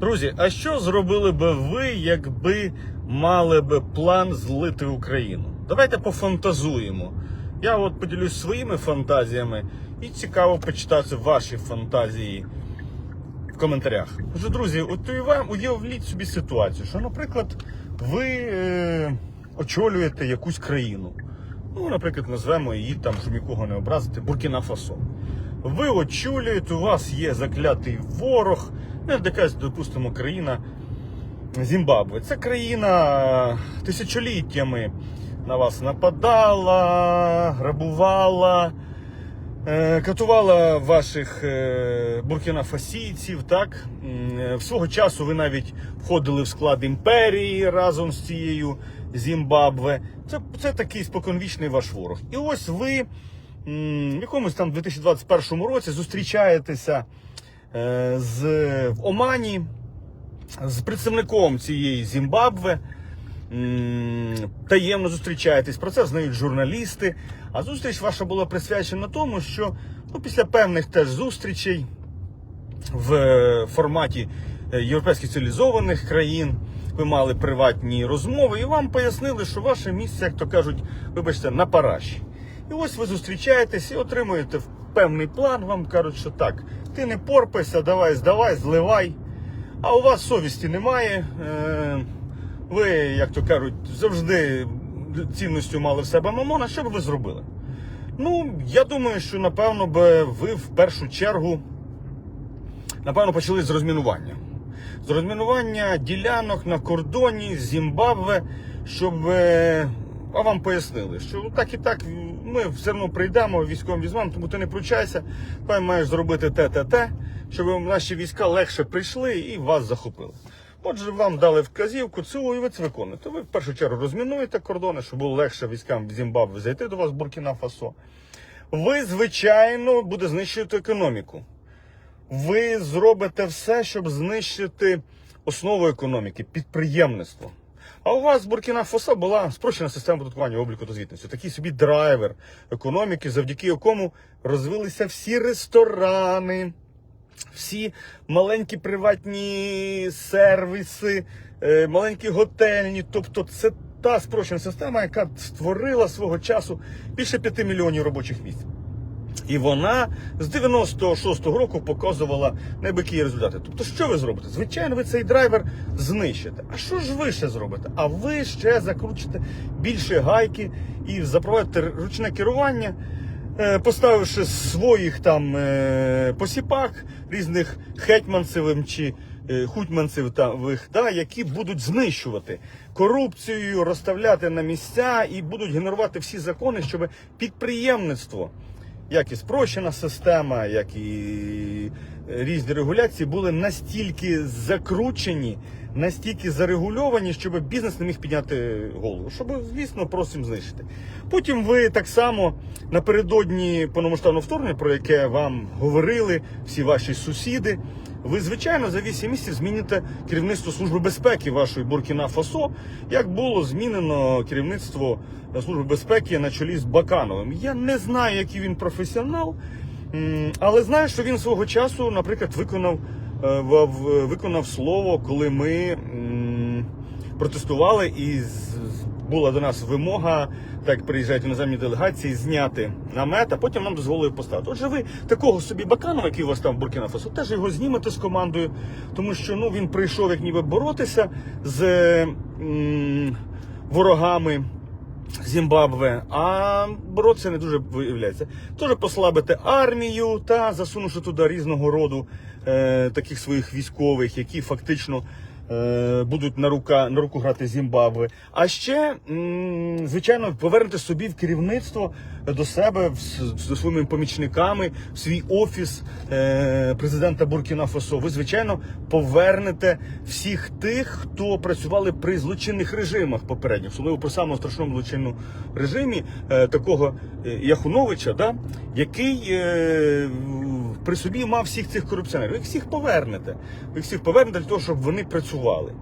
Друзі, а що зробили би ви, якби мали би план злити Україну? Давайте пофантазуємо. Я от поділюсь своїми фантазіями і цікаво почитати ваші фантазії в коментарях. Отже, друзі, от уявляємо- уявіть собі ситуацію, що, наприклад, ви е, очолюєте якусь країну. Ну, наприклад, назвемо її там, щоб нікого не образити, Буркіна Фасо. Ви очолюєте, у вас є заклятий ворог, якась, допустимо, країна Зімбабве. Це країна тисячоліттями на вас нападала, грабувала, е, катувала ваших е, буркінафасійців. Так? Е, В свого часу ви навіть входили в склад імперії разом з цією Зімбабве. Це, це такий споконвічний ваш ворог. І ось ви в якомусь там 2021 році зустрічаєтеся е, з, в Омані з представником цієї Зімбабве. Таємно зустрічаєтесь, про це знають журналісти. А зустріч ваша була присвячена тому, що ну, після певних теж зустрічей в е, форматі е, європейських цивілізованих країн ви мали приватні розмови, і вам пояснили, що ваше місце, як то кажуть, вибачте, на параші. І ось ви зустрічаєтесь і отримуєте певний план. Вам кажуть, що так, ти не порпайся, давай, здавай, зливай. А у вас совісті немає. Е, Ви, як то кажуть, завжди цінністю мали в себе мамона. Що б ви зробили? Ну, я думаю, що напевно би ви в першу чергу напевно почали з розмінування. З розмінування ділянок на кордоні Зімбабве, щоб е, а вам пояснили, що так і так ми все одно прийдемо, військовим візьмемо, тому ти не пручайся, ти маєш зробити те, те, те, щоб наші війська легше прийшли і вас захопили. Отже, вам дали вказівку, цю і ви це виконуєте. Ви в першу чергу розмінуєте кордони, щоб було легше військам Зімбабве зайти до вас в Буркіна Фасо. Ви, звичайно, буде знищувати економіку ви зробите все, щоб знищити основу економіки, підприємництво. А у вас Буркіна Фасо була спрощена система податкування обліку та звітності. Такий собі драйвер економіки, завдяки якому розвилися всі ресторани, всі маленькі приватні сервіси, е, маленькі готельні. Тобто, це та спрощена система, яка створила свого часу більше 5 мільйонів робочих місць. І вона з 96-го року показувала небикі результати. Тобто, що ви зробите? Звичайно, ви цей драйвер знищите. А що ж ви ще зробите? А ви ще закручите більше гайки і запровадите ручне керування, е, поставивши своїх там е, посіпак, різних хетьманцевим чи е, хутьманцевих, да, які будуть знищувати корупцію, розставляти на місця і будуть генерувати всі закони, щоб підприємництво як і спрощена система, як і різні регуляції були настільки закручені, настільки зарегульовані, щоб бізнес не міг підняти голову. Щоб, звісно, просимо знищити. Потім ви так само напередодні повномасштабного вторгнення, про яке вам говорили всі ваші сусіди. Ви, звичайно, за 8 місяців зміните керівництво Служби безпеки вашої Буркіна Фасо, як було змінено керівництво Служби безпеки на чолі з Бакановим. Я не знаю, який він професіонал, але знаю, що він свого часу, наприклад, виконав, е, виконав слово, коли ми протестували і була до нас вимога, так приїжджають іноземні делегації, зняти намет, а потім нам дозволили поставити. Отже, ви такого собі Баканова, який у вас там в Буркіна Фасо, теж його знімете з командою, тому що ну, він прийшов як ніби боротися з ворогами. Зімбабве, а боротися не дуже виявляється. Теж послабити армію та засунувши туди різного роду е, таких своїх військових, які фактично будуть на, рука, на руку грати Зімбабве. А ще, звичайно, повернути собі в керівництво до себе зі своїми помічниками в свій офіс е, президента Буркіна Фасо. Ви, звичайно, повернете всіх тих, хто працювали при злочинних режимах попередньо, особливо при самому страшному злочинному режимі е, такого е, Яхуновича, да, який е, при собі мав всіх цих корупціонерів. Ви всіх повернете. Ви всіх повернете для того, щоб вони працювали.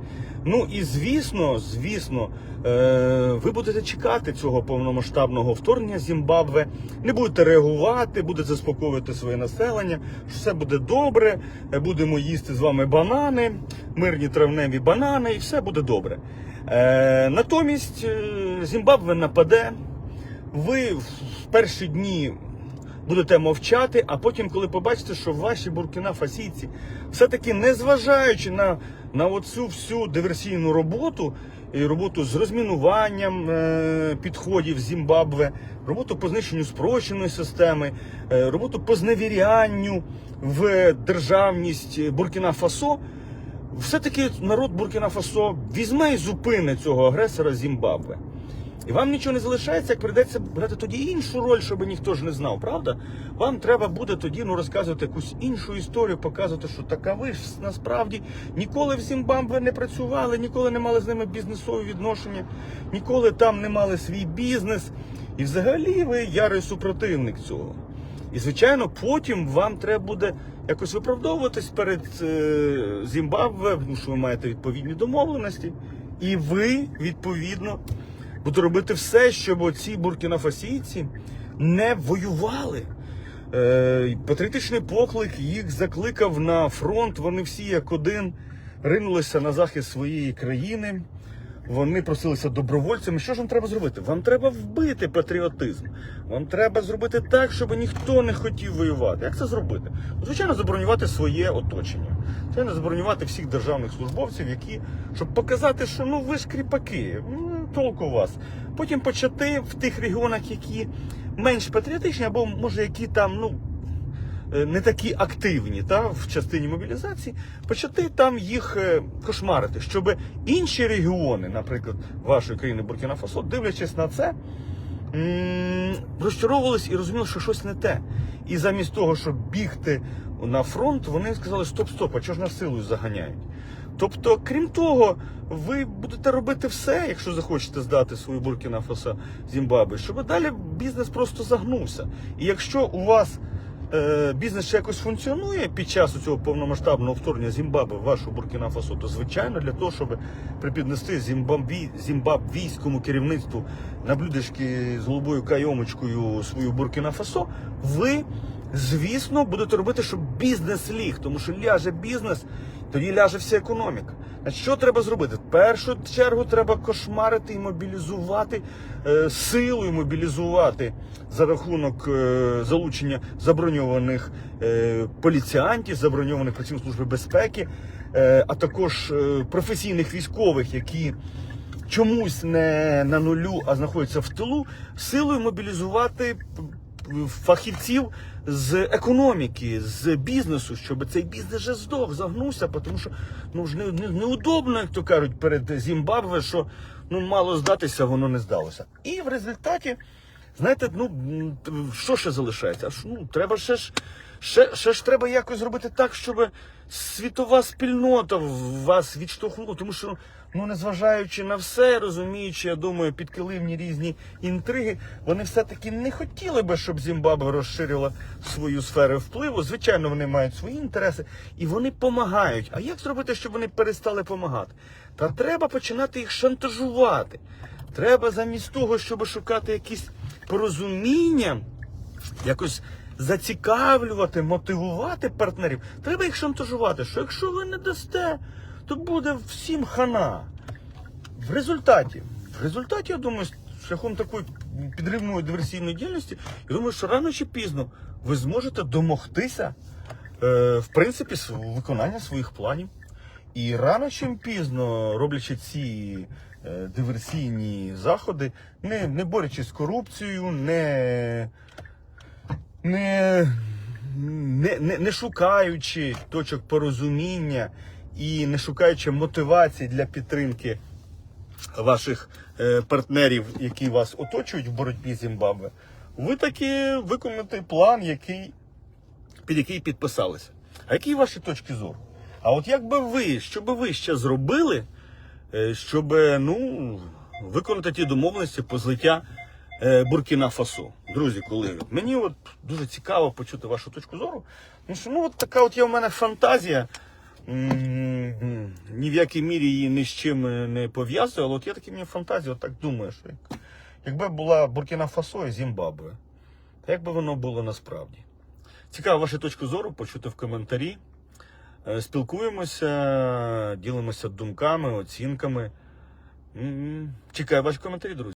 Ну і звісно, звісно, е, ви будете чекати цього повномасштабного вторгнення Зімбабве, не будете реагувати, будете заспокоювати своє населення, що все буде добре, е, будемо їсти з вами банани, мирні травневі банани, і все буде добре. Е, натомість Зімбабве нападе. Ви в перші дні будете мовчати, а потім, коли побачите, що ваші буркіна-фасійці, все-таки незважаючи на, на оцю всю диверсійну роботу, і роботу з розмінуванням е, підходів Зімбабве, роботу по знищенню спрощеної системи, е, роботу по зневірянню в державність Буркіна-Фасо, все-таки народ Буркіна-Фасо візьме і зупине цього агресора Зімбабве. І вам нічого не залишається, як прийдеться брати тоді іншу роль, щоб ніхто ж не знав, правда? Вам треба буде тоді ну, розказувати якусь іншу історію, показувати, що така ви ж насправді ніколи в Зімбабве не працювали, ніколи не мали з ними бізнесові відношення, ніколи там не мали свій бізнес. І взагалі ви ярий супротивник цього. І, звичайно, потім вам треба буде якось виправдовуватись перед е, Зімбабве, тому що ви маєте відповідні домовленості, і ви, відповідно, будете робити все, щоб ці буркінафасійці не воювали. Е, патріотичний поклик їх закликав на фронт. Вони всі як один ринулися на захист своєї країни. Вони просилися добровольцями. Що ж вам треба зробити? Вам треба вбити патріотизм. Вам треба зробити так, щоб ніхто не хотів воювати. Як це зробити? Ну, Звичайно, забронювати своє оточення. Звичайно, забронювати всіх державних службовців, які щоб показати, що ну ви ж кріпаки, ну, толку вас. Потім почати в тих регіонах, які менш патріотичні, або може які там, ну е, не такі активні та, в частині мобілізації, почати там їх е, кошмарити, щоб інші регіони, наприклад, вашої країни Буркіна Фасо, дивлячись на це, розчаровувались і розуміли, що щось не те. І замість того, щоб бігти на фронт, вони сказали: стоп, стоп, а чого ж нас силою заганяють? Тобто, крім того, ви будете робити все, якщо захочете здати свою Буркіна Фасо Зімбабве, щоб далі бізнес просто загнувся. І якщо у вас е, бізнес ще якось функціонує під час цього повномасштабного вторгнення Зімбабве в вашу Буркіна Фасо, то звичайно для того, щоб припіднести зімбабві, зімбабвійському керівництву на блюдечки з голубою кайомочкою свою Буркіна Фасо, ви, звісно, будете робити, щоб бізнес ліг, тому що ляже бізнес, тоді ляже вся економіка. Що треба зробити? В першу чергу треба кошмарити і мобілізувати е, силою мобілізувати за рахунок е, залучення заброньованих е, поліціантів, заброньованих працівників служби безпеки, е, а також е, професійних військових, які чомусь не на нулю, а знаходяться в тилу, силою мобілізувати фахівців з економіки, з бізнесу, щоб цей бізнес вже здох, загнувся, тому що ну ж не, не, неудобно, як то кажуть, перед Зімбабве, що ну мало здатися, воно не здалося. І в результаті, знаєте, ну що ще залишається? Аж, Ну, треба ще ж. Ще, ще ж треба якось зробити так, щоб світова спільнота вас відштовхнула, тому що, ну незважаючи на все, розуміючи, я думаю, підкиливні різні інтриги, вони все-таки не хотіли би, щоб Зімбабве розширила свою сферу впливу. Звичайно, вони мають свої інтереси і вони допомагають. А як зробити, щоб вони перестали допомагати? Та треба починати їх шантажувати. Треба замість того, щоб шукати якісь порозуміння якось зацікавлювати, мотивувати партнерів. Треба їх шантажувати, що якщо ви не дасте, то буде всім хана. В результаті, в результаті, я думаю, шляхом такої підривної диверсійної діяльності, я думаю, що рано чи пізно ви зможете домогтися, е, в принципі, виконання своїх планів. І рано чи пізно, роблячи ці е, диверсійні заходи, не, не борючись з корупцією, не не, не, не, не шукаючи точок порозуміння і не шукаючи мотивації для підтримки ваших е, партнерів, які вас оточують в боротьбі з Зімбабве, ви таки виконаєте план, який, під який підписалися. А які ваші точки зору? А от як би ви, що би ви ще зробили, е, щоб ну, виконати ті домовленості по злиття е, Буркіна Фасо. Друзі, колеги, мені от дуже цікаво почути вашу точку зору. Тому що ну, от така от є у мене фантазія. Ні в якій мірі її ні з чим е, не пов'язую, але от є такі мені фантазії, от так думаю, що як, якби була Буркіна Фасо і Зімбабве, то як би воно було насправді? Цікаво вашу точку зору почути в коментарі. Е, Спілкуємося, ділимося думками, оцінками. Чекаю ваші коментарі, друзі.